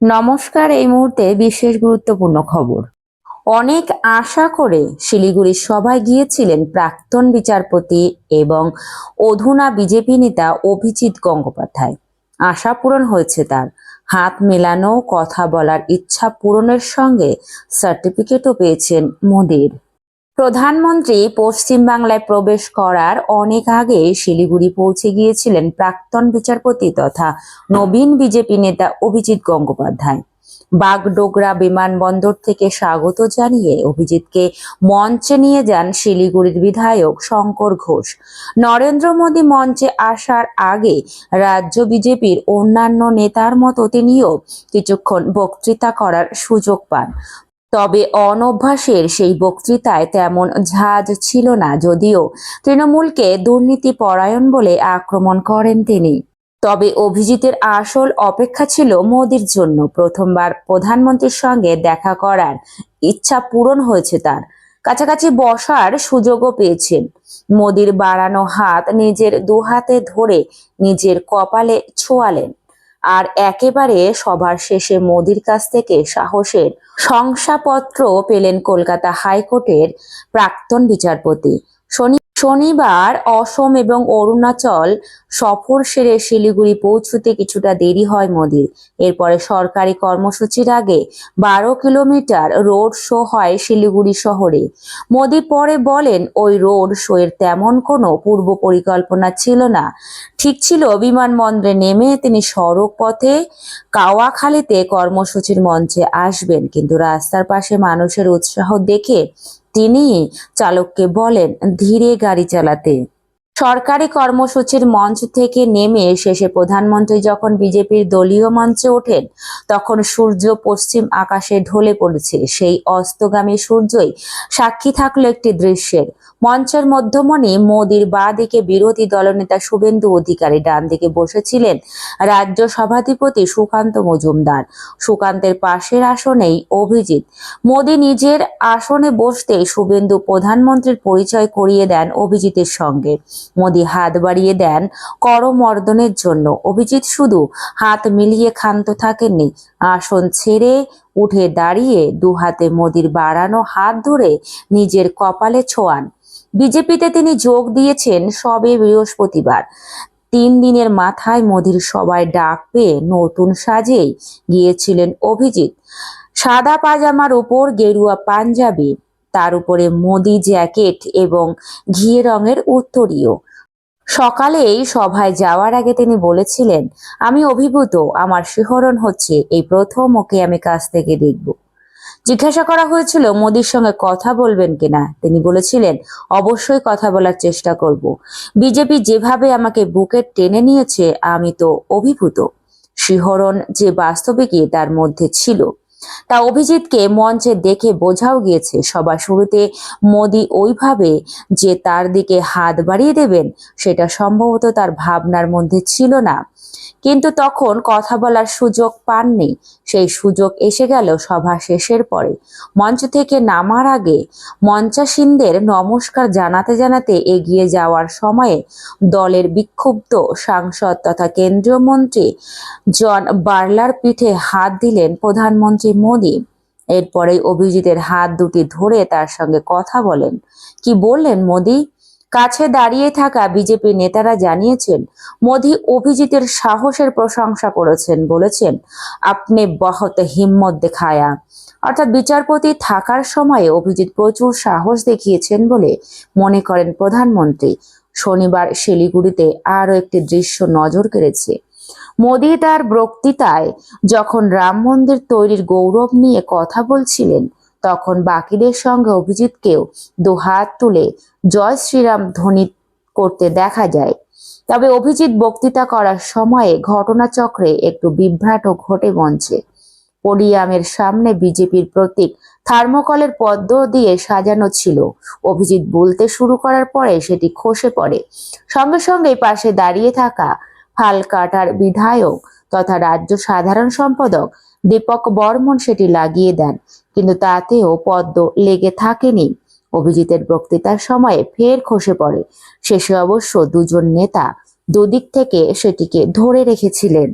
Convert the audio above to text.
নমস্কার, এই মুহূর্তে বিশেষ গুরুত্বপূর্ণ খবর। অনেক আশা করে শিলিগুড়ির সভায় গিয়েছিলেন প্রাক্তন বিচারপতি এবং অধুনা বিজেপি নেতা অভিজিৎ গঙ্গোপাধ্যায়। আশা পূরণ হয়েছে তার। হাত মেলানো, কথা বলার ইচ্ছা পূরণের সঙ্গে সার্টিফিকেটও পেয়েছেন মোদির। প্রধানমন্ত্রী পশ্চিমবাংলায় প্রবেশ করার অনেক আগে শিলিগুড়ি পৌঁছে গিয়েছিলেন প্রাক্তন বিচারপতি তথা নবীন বিজেপি নেতা অভিজিৎ গঙ্গোপাধ্যায়। বাগডোগরা বিমানবন্দর থেকে স্বাগত জানিয়ে অভিজিৎকে মঞ্চে নিয়ে যান শিলিগুড়ির বিধায়ক শঙ্কর ঘোষ। নরেন্দ্র মোদী মঞ্চে আসার আগে রাজ্য বিজেপির অন্যান্য নেতার মতো তিনিও কিছুক্ষণ বক্তৃতা করার সুযোগ পান। তবে অনভ্যাসের সেই বক্তৃতায় তেমন ঝাঁজ ছিল না যদিও তৃণমূলকে দুর্নীতি পরায়ণ বলে আক্রমণ করেন তিনি। তবে অভিজিতের আসল অপেক্ষা ছিল মোদির জন্য। প্রথমবার প্রধানমন্ত্রীর সঙ্গে দেখা করার ইচ্ছা পূরণ হয়েছে তার। কাছাকাছি বসার সুযোগও পেয়েছেন। মোদির বাড়ানো হাত নিজের দু হাতে ধরে নিজের কপালে ছোঁয়ালেন। আর একেবারে সবার শেষে মোদির কাছ থেকে সাহসের শংসাপত্র পেলেন কলকাতা হাইকোর্টের প্রাক্তন বিচারপতি। শনি শনিবার অসম এবং অরুণাচল সফর সেরে শিলিগুড়ি পৌঁছতে কিছুটা দেরি হয় মোদির। এরপরে সরকারি কর্মসূচির আগে বারো কিলোমিটার রোড শো হয় শিলিগুড়ি শহরে। মোদি পরে বলেন, ওই রোড শো এর তেমন কোনো পূর্ব পরিকল্পনা ছিল না। ঠিক ছিল বিমানবন্দরে নেমে তিনি সড়ক পথে কাওয়াখালীতে কর্মসূচির মঞ্চে আসবেন। কিন্তু রাস্তার পাশে মানুষের উৎসাহ দেখে তিনি চালককে বলেন ধীরে গাড়ি চালাতে। সরকারি কর্মসূচির মঞ্চ থেকে নেমে শেষে প্রধানমন্ত্রী যখন বিজেপির দলীয় মঞ্চে ওঠেন, তখন সূর্য পশ্চিম আকাশে ঢলে পড়েছে। সেই অস্তগামী সূর্যই সাক্ষী থাকল একটি দৃশ্যের। মঞ্চের মধ্যমণি মোদির বা দিকে বিরোধী দলনেতা শুভেন্দু অধিকারী ডান দিকে বসেছিলেন রাজ্য সভাধিপতি সুকান্ত মজুমদার। সুকান্তের পাশের আসনেই অভিজিৎ। মোদি নিজের আসনে বসতে শুভেন্দু প্রধানমন্ত্রীর পরিচয় করিয়ে দেন অভিজিতের সঙ্গে। মোদি হাত বাড়িয়ে দেন করমর্দনের জন্য। অভিজিৎ শুধু হাত মিলিয়ে ক্ষান্ত থাকেননি, আসন ছেড়ে উঠে দাঁড়িয়ে দু হাতে মোদির বাড়ানো হাত ধরে নিজের কপালে ছোঁয়ান। বিজেপিতে তিনি যোগ দিয়েছেন সবে বৃহস্পতিবার। তিন দিনের মাথায় মোদির সবাই ডাক পেয়ে নতুন সাজেই গিয়েছিলেন অভিজিৎ। সাদা পাজামার উপর গেরুয়া পাঞ্জাবি তার উপরে মোদি জ্যাকেট এবং ঘিয়ে রঙের উত্তরীয়। সকালেই সভায় যাওয়ার আগে তিনি বলেছিলেন, আমি অভিভূত, আমার শিহরণ হচ্ছে, এই প্রথম ওকে আমি কাছ থেকে দেখব। জিজ্ঞাসা করা হয়েছিল, মোদির সঙ্গে কথা বলবেন কিনা? তিনি বলেছিলেন, অবশ্যই কথা বলার চেষ্টা করব। বিজেপি যেভাবে আমাকে বুকে টেনে নিয়েছে, আমি তো অভিভূত। শিহরণ যে বাস্তবিকই তার মধ্যে ছিল। তা অভিজিৎকে মঞ্চে দেখে বোঝাও গিয়েছে, সবার শুরুতে মোদি ওইভাবে যে তার দিকে হাত বাড়িয়ে দেবেন, সেটা সম্ভবত তার ভাবনার মধ্যে ছিল না। কিন্তু তখন কথা বলার সুযোগ পাননি, সেই সুযোগ এসে গেল সভা শেষের পরে। মঞ্চ থেকে নামার আগে মঞ্চাসীনদের নমস্কার জানাতে জানাতে এগিয়ে যাওয়ার সময়ে দলের বিক্ষুব্ধ সাংসদ তথা কেন্দ্রীয় মন্ত্রী জন বার্লার পিঠে হাত দিলেন প্রধানমন্ত্রী মোদী? এরপরেই অভিজিতের হাত দুটি ধরে তার সঙ্গে কথা বলেন। কি বললেন মোদী? কাছে দাঁড়িয়ে থাকা বিজেপি নেতারা জানিয়েছেন, মোদী অভিজিতের সাহসের প্রশংসা করেছেন বলেছেন, আপনি বহুত হিম্মত দেখায়া। অর্থাৎ বিচারপতি থাকার সময়ে অভিজিৎ প্রচুর সাহস দেখিয়েছেন বলে মনে করেন প্রধানমন্ত্রী। শনিবার শিলিগুড়িতে আরও একটি দৃশ্য নজর কেড়েছে। মোদী তার বক্তৃতায় যখন রাম মন্দির তৈরির গৌরব নিয়ে কথা বলছিলেন, তখন বাকিদের সঙ্গে অভিজিৎকেও দু হাত তুলে জয় শ্রীরাম ধ্বনি করতে দেখা যায়। তবে অভিজিৎ বক্তৃতা করার সময়ে ঘটনাচক্রে একটু বিভ্রাট ঘটে মঞ্চে। পোডিয়ামের সামনে বিজেপির প্রতীক থার্মোকলের পদ্ম দিয়ে সাজানো ছিল। অভিজিৎ বলতে শুরু করার পরে সেটি খসে পড়ে। সঙ্গে সঙ্গে পাশে দাঁড়িয়ে থাকা ফালকাটার বিধায়ক তথা রাজ্য সাধারণ সম্পাদক দীপক বর্মন সেটি লাগিয়ে দেন। কিন্তু তাতেও পদ্ম লেগে থাকেনি। অভিজিতের বক্তৃতার সময়ে ফের খসে পড়ে। শেষে অবশ্য দুজন নেতা দুদিক থেকে সেটিকে ধরে রেখেছিলেন।